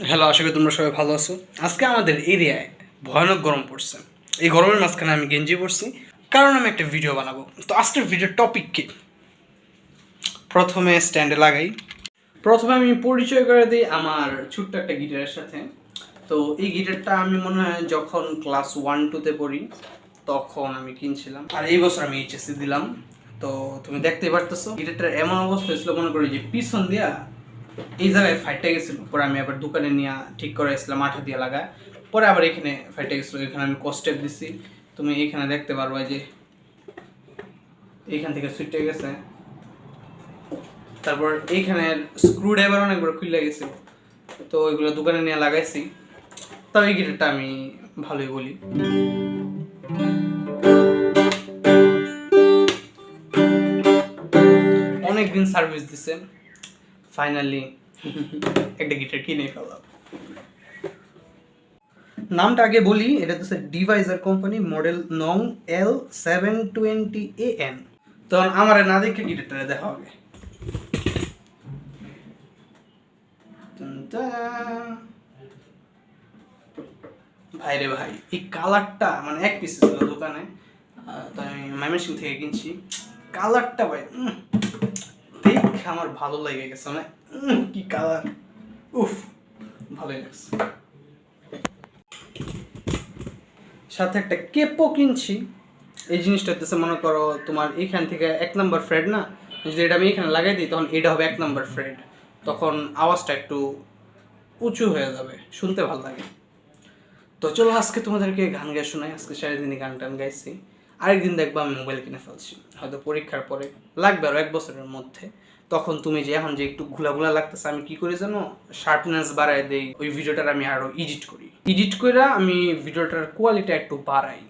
Hello, আশা করি তোমরা সবাই ভালো আছো। আজকে আমাদের এরিয়ায় ভয়ানক গরম পড়ছে। এই গরমের মাঝখানে আমি গেঞ্জি পড়ছি কারণ আমি একটা ভিডিও বানাবো। তো আজকের ভিডিওর টপিক কি? প্রথমে স্ট্যান্ডে লাগাই। প্রথমে আমি পরিচয় করে দিই আমার ছোট্ট একটা গিটারের সাথে। তো এই গিটারটা আমি মনে হয় যখন ক্লাস ওয়ান টুতে পড়ি, তখন আমি কিনছিলাম। আর এই বছর আমি এইচএসসি দিলাম। তো তুমি দেখতেই পারতেছো গিটারটার এমন অবস্থা হয়েছিল, মনে করি যে পিছন দিয়া এই জায়গায় ফাইটটা গেছিল। পরে আমি আবার দোকানে নিয়ে ঠিক করে এসেছিলাম আঠা দিয়ে লাগায়। পরে আবার এখানে ফাইটে গেছিল। এখানে আমি কস্টেপ দিছি। তুমি এখানে দেখতে পারবা যে এইখান থেকে সুইটে গেছে। তারপর এইখানে স্ক্রু ড্রাইভার অনেকবার খুলে গেছে। তো ওইগুলো দোকানে নিয়ে লাগাইছি। তবে এই গিটারটা আমি ভালোই বলি। অনেক দিন সার্ভিস দিছে। ফাইনালি একটা গিটার কিনে ফেললাম নামটা আগে বলি এটা হচ্ছে ডিভাইজার কোম্পানি মডেল নং L seven twenty A N তো আমার না দেখে গিটারটা দেখা হবে। ভাই রে ভাই এই কালারটা মানে এক পিস ছিল দোকানে তো আমি ময়মনসিং থেকে কিনছি। কালারটা ভাই আমার ভালো লেগে গেছে। মানে কি কালার? উফ, ভালোই লাগছে। সাথে একটা কেপও কিনছি। এই জিনিসটা হচ্ছে মনে করো তোমার এইখান থেকে এক নম্বর ফ্রেড না? যদি এটা আমি এখানে লাগাই দিই, তখন এটা হবে এক নম্বর ফ্রেড তখন আওয়াজটা একটু উঁচু হয়ে যাবে, শুনতে ভালো লাগে। তো চলো আজকে তোমাদেরকে গান গায়ে শোনাই। আজকে সারাদিনই গান টান গাইছি। আরেকদিন দেখব আমি মোবাইল কিনে ফেলছি। হয়তো পরীক্ষার পরে, লাগবে আরও এক বছরের মধ্যে। তখন তুমি যে এখন যে একটু ঘুলা ঘুলা লাগতেছে, আমি কি করি জানো? শার্পনেস বাড়ায় দেই। ওই ভিডিওটার আমি আরও এডিট করি। এডিট করে আমি ভিডিওটার কোয়ালিটি একটু বাড়াই।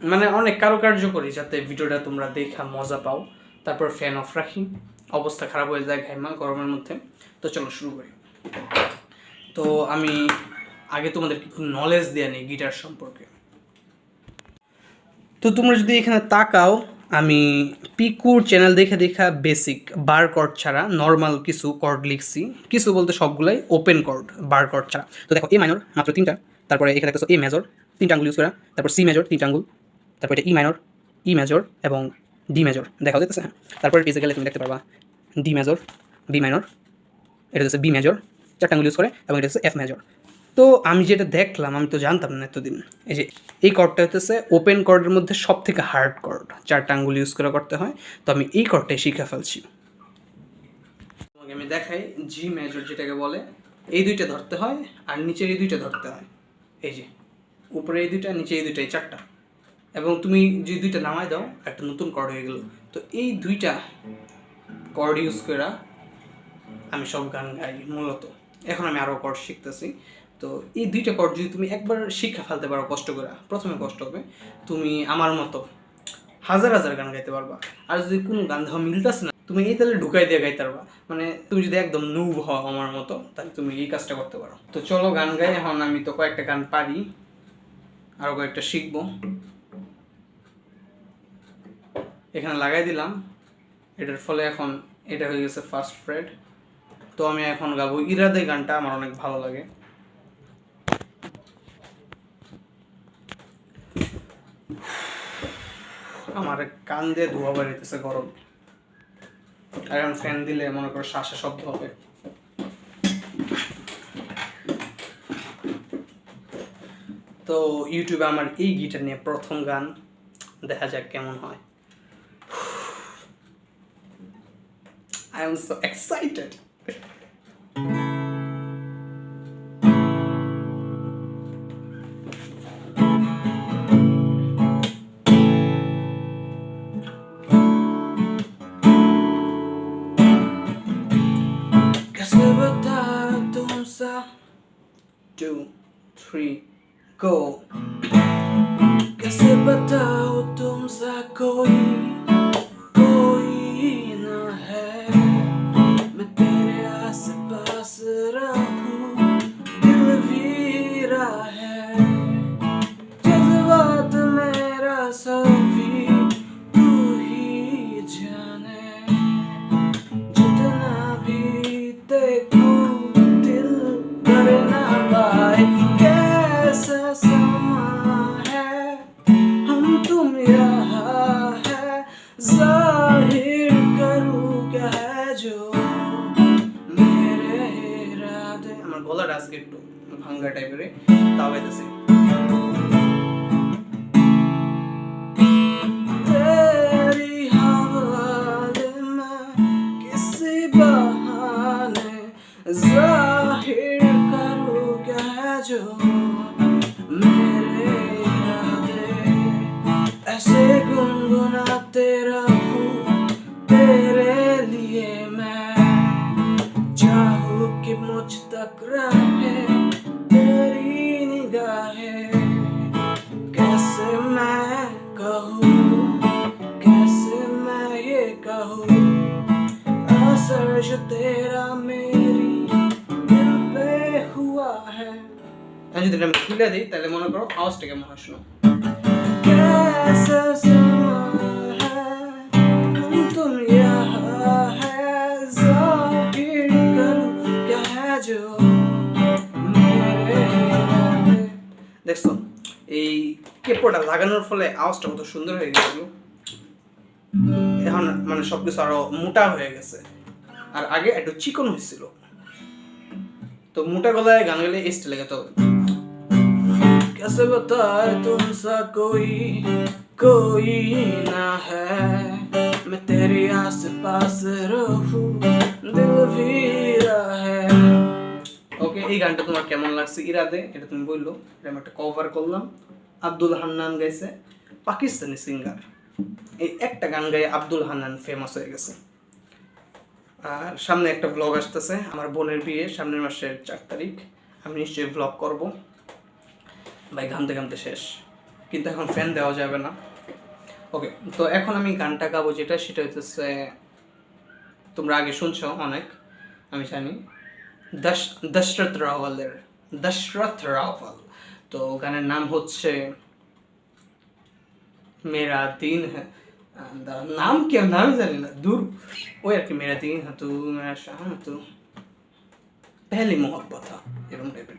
মানে অনেক কারুকার্য করি যাতে ভিডিওটা তোমরা দেখা মজা পাও। তারপর ফ্যান অফ রাখি। অবস্থা খারাপ হয়ে যায় ঘাইমা গরমের মধ্যে। তো চলো শুরু করি। তো আমি আগে তোমাদের একটু নলেজ দেওয়া নেই গিটার সম্পর্কে। তো তোমরা যদি এখানে তাকাও আমি পিকুর চ্যানেল দেখে দেখা বেসিক বার কর্ড ছাড়া নর্মাল কিছু কর্ড লিখছি। কিছু বলতে সবগুলাই ওপেন কর্ড বার কর্ড ছাড়া। তো দেখো এ মাইনর মাত্র তিনটা। তারপরে এখানে দেখতেছো এ মেজর তিনটা আঙ্গুল ইউজ করা। তারপর সি মেজর তিনটা আঙ্গুল। তারপর এটা ই মাইনর ই মেজর এবং ডি মেজর দেখা যাচ্ছে হ্যাঁ? তারপরে পেজে গেলে তুমি দেখতে পারবা ডি মেজর বি মাইনর এটা হচ্ছে বি মেজর চারটা আঙ্গুল ইউজ করে, এবং এটা হচ্ছে এফ মেজর তো আমি যেটা দেখলাম, আমি তো জানতাম না এতদিন। এই যে, এই কর্ডটা হচ্ছে ওপেন কর্ডের মধ্যে সব থেকে হার্ড কর্ড চারটা আঙ্গুল ইউজ করে করতে হয়। তো আমি এই কর্ডটাই শিখে ফেলছি। আমি দেখাই জি মেজর যেটাকে বলে, এই দুইটা ধরতে হয় আর নিচের এই দুইটা ধরতে হয়। এই যে, উপরে এই দুইটা, নিচে এই দুইটা, এই চারটা। এবং তুমি যে দুইটা নামাই দাও, একটা নতুন কর্ড হয়ে গেল। তো এই দুইটা কর্ড ইউজ করে আমি সব গান গাই মূলত। এখন আমি আরও কর্ড শিখতেছি। তো এই দুইটা কর্ড যদি তুমি একবার শিক্ষা ফেলতে পারো কষ্ট করে, প্রথমে কষ্ট হবে, তুমি আমার মতো হাজার হাজার গান গাইতে পারবা। আর যদি কোনো গান ধর মিলতেছে না, তুমি এই তাহলে ঢুকাই দিয়ে গাইতে পারবা। মানে তুমি যদি একদম নুব হও আমার মতো, তাহলে তুমি এই কাজটা করতে পারো। তো চলো গান গাই, এখন আমি তো কয়েকটা গান পারি আরও কয়েকটা শিখব। এখানে লাগাই দিলাম। এটার ফলে এখন এটা হয়ে গেছে ফার্স্ট ফ্রেড তো আমি এখন গাবো ইরাদে গানটা, আমার অনেক ভালো লাগে। আমার কান দিয়ে ধোয়া বাড়িতেছে গরম। এখন ফ্যান দিলে মনে করো শ্বাসে শব্দ হবে। তো ইউটিউবে আমার এই গিটার নিয়ে প্রথম গান, দেখা যাক কেমন হয়। I am so excited. two, three, go. Kasi bataw tong sakoy? যদি আমি তুলে দিই, তাহলে মনে করো আওয়াজটা কেমন আসলো দেখছ, এই কেপোটা লাগানোর ফলে আওয়াজটা কত সুন্দর হয়ে গেছিল এখন মানে সবকিছু আরও মোটা হয়ে গেছে। আর আগে একটু চিকন হয়েছিল। তো মোটা গলায় গান গেলে এসটি লাগে তো कैसे बताए तुमसा कोई कोई ना है मैं तेरे आस पास रहूं दिल भी है ওকে এই গানটা তোমার কেমন লাগছে ইরাদে এটা তুমি বললো এটা আমি একটা কভার করলাম আব্দুল হান্নান গাইছে পাকিস্তানি সিঙ্গার এই একটা গান গায়ে আব্দুল হান্নান ফেমাস হয়ে গেছে আর সামনে একটা ব্লগ আসতেছে আমার বোনের বিয়ে সামনের মাসের চার তারিখ আমি নিশ্চয়ই ব্লগ করব ভাই ঘামতে ঘামতে শেষ। কিন্তু এখন ফ্যান দেওয়া যাবে না। ওকে তো এখন আমি গানটা গাবো যেটা, সেটা হচ্ছে তোমরা আগে শুনছো অনেক, আমি জানি। দশ, দশরথ রাওয়ালের, দশরথ রাওয়াল। তো গানের নাম হচ্ছে মেরা দিন হ্যাঁ নাম কি নাম জানি না, দূর। ওই আর কি, মেরা দিন হ্যাঁ তু মেরা শাম তু পহলি মোহব্বত হ্যাঁ এরকম টাইপের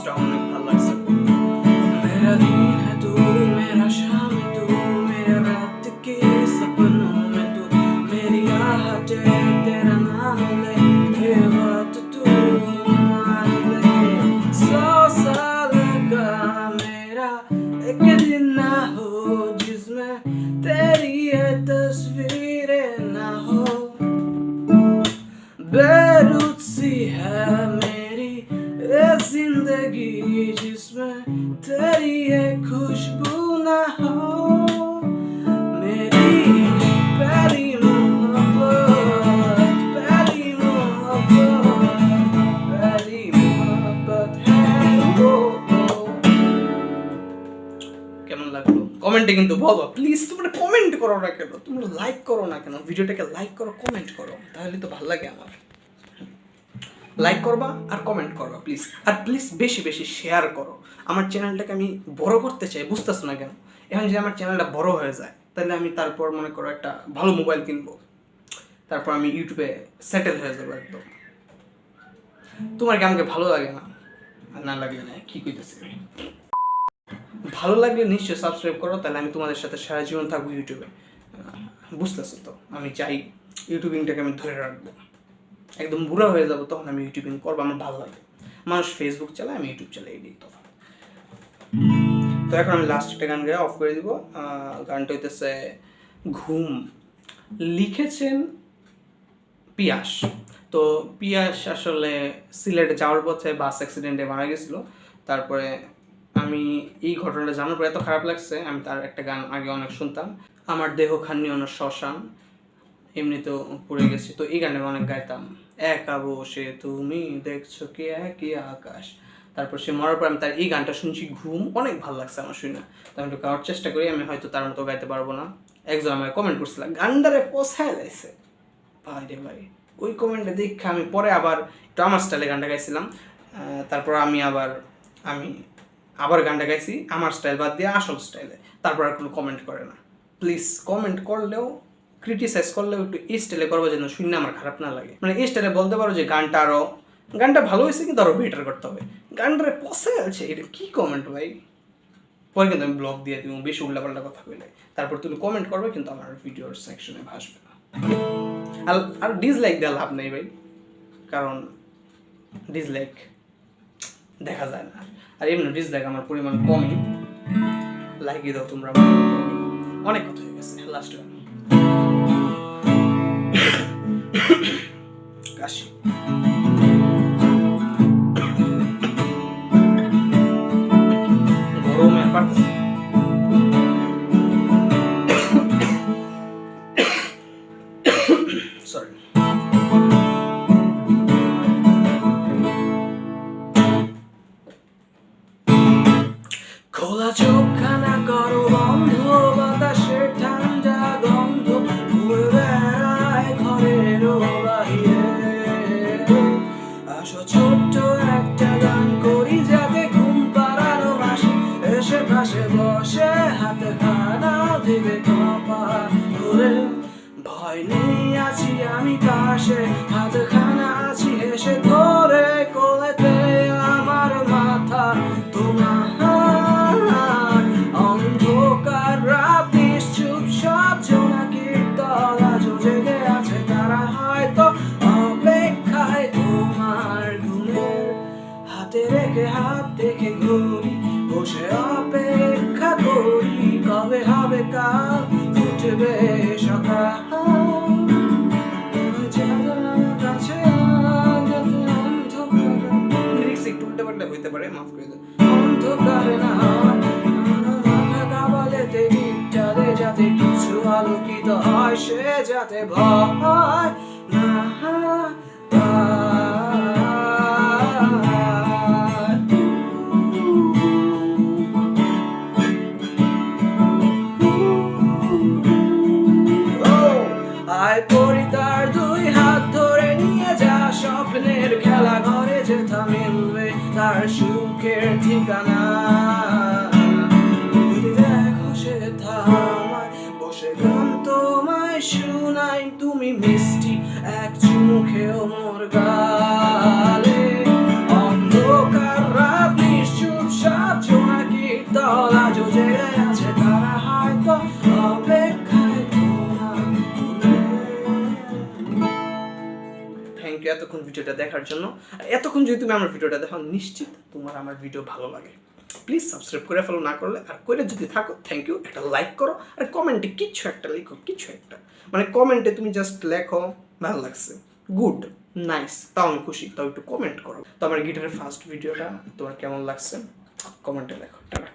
কিছু কমেন্টে কিন্তু বলো। প্লিজ তোমরা কমেন্ট করো না কেন? তোমরা লাইক করো না কেন? ভিডিওটাকে লাইক করো কমেন্ট করো। তাহলে তো ভালো লাগে আমার। লাইক করবা আর কমেন্ট করবা প্লিজ আর প্লিজ বেশি বেশি শেয়ার করো। আমার চ্যানেলটাকে আমি বড় করতে চাই, বুঝতেছো না কেন? এখন যদি আমার চ্যানেলটা বড় হয়ে যায়, তাহলে আমি তারপর মনে করো একটা ভালো মোবাইল কিনবো। তারপর আমি ইউটিউবে সেটেল হয়ে যাব একদম। তোমার কি আমাকে ভালো লাগে না? না লাগলে না, কি কইতেছি ভালো লাগলে নিশ্চয়ই সাবস্ক্রাইব করো, তাহলে আমি তোমাদের সাথে সারা জীবন থাকব ইউটিউবে বুঝতেছো তো? আমি চাই ইউটিউবিংটাকে আমি ধরে রাখব। একদম বুড়া হয়ে যাব তখন আমি ইউটিউবিং করব, আমার ভালো লাগে। মানুষ ফেসবুক চালায়, আমি ইউটিউব চালাই এটাই তো তো এখন আমি লাস্ট একটা গান গায়ে অফ করে দিব। গানটা হইতেছে ঘুম। লিখেছেন পিয়াস। তো পিয়াস আসলে সিলেটে যাওয়ার পথে বাস অ্যাক্সিডেন্টে মারা গেছিল। তারপরে আমি এই ঘটনাটা জানার পর এত খারাপ লাগছে, আমি তার একটা গান আগে অনেক শুনতাম। আমার দেহ খান্নি অনেক শ্মশান, এমনিতেও পড়ে গেছি। তো এই গানটা অনেক গাইতাম। একা বসে তুমি দেখছ কি একই আকাশ। তারপর সে মরার পর আমি তার এই গানটা শুনছি, ঘুম অনেক ভালো লাগছে আমার শুনে। তো একটু গাওয়ার চেষ্টা করি, আমি হয়তো তার মতো গাইতে পারব না। একজন আমায় কমেন্ট করছিল, গান্ডারে পোষায় লাইছে? ভাই রে ভাই, ওই কমেন্টে দেখে আমি পরে আবার একটু আমার স্টাইলে গানটা গাইছিলাম। তারপর আমি আবার, আমি আবার গানটা গাইছি, আমার স্টাইল বাদ দিয়ে আসল স্টাইলে তারপর আর কোনো কমেন্ট করে না। প্লিজ কমেন্ট করলেও ক্রিটিসাইজ করলেও একটু এই স্টাইলে করব যেন শুনে আমার খারাপ না লাগে। মানে এই স্টাইলে বলতে পারো যে গানটা আরও গানটা ভালো হয়েছে কিন্তু আরও বেটার করতে হবে। গানটারে পসে আছে, এটা কি কমেন্ট ভাই? পরে কিন্তু আমি ব্লগ দিয়ে দিব, বেশি উল্টাপাল্টা কথা কইলে। তারপর তুমি কমেন্ট করবে কিন্তু আমার ভিডিওর সেকশনে ভাসবে না। আর আর ডিসলাইক দেওয়া লাভ নেই ভাই। কারণ ডিসলাইক দেখা যায় না। আর এমনি ডিসলাইক আমার পরিমাণ কমই। লাগিয়ে দাও তোমরা অনেক কথা হয়ে গেছে লাস্ট future আলোকিত হয় সে যাতে ভয়। আয় পরি তার দুই হাত ধরে নিয়ে যা, স্বপ্নের খেলা ঘরে যেথা মিলবে, তার সুখের ঠিকানা ইউ এতক্ষণ ভিডিওটা দেখার জন্য। এতক্ষণ যদি তুমি আমার ভিডিওটা দেখো, নিশ্চিত তোমার আমার ভিডিও ভালো লাগে। প্লিজ সাবস্ক্রাইব করে ফেলো না করলে আর করে যদি থাকো থ্যাংক ইউ একটা লাইক করো। আর কমেন্টে কিছু একটা লিখো, কিছু একটা। মানে কমেন্টে তুমি জাস্ট লেখো, ভালো লাগছে। গুড নাইস তাও আমি খুশি, তাও একটু কমেন্ট করো। তো আমার গিটারের ফার্স্ট ভিডিওটা তোমার কেমন লাগছে? কমেন্টে লেখো, টাটা।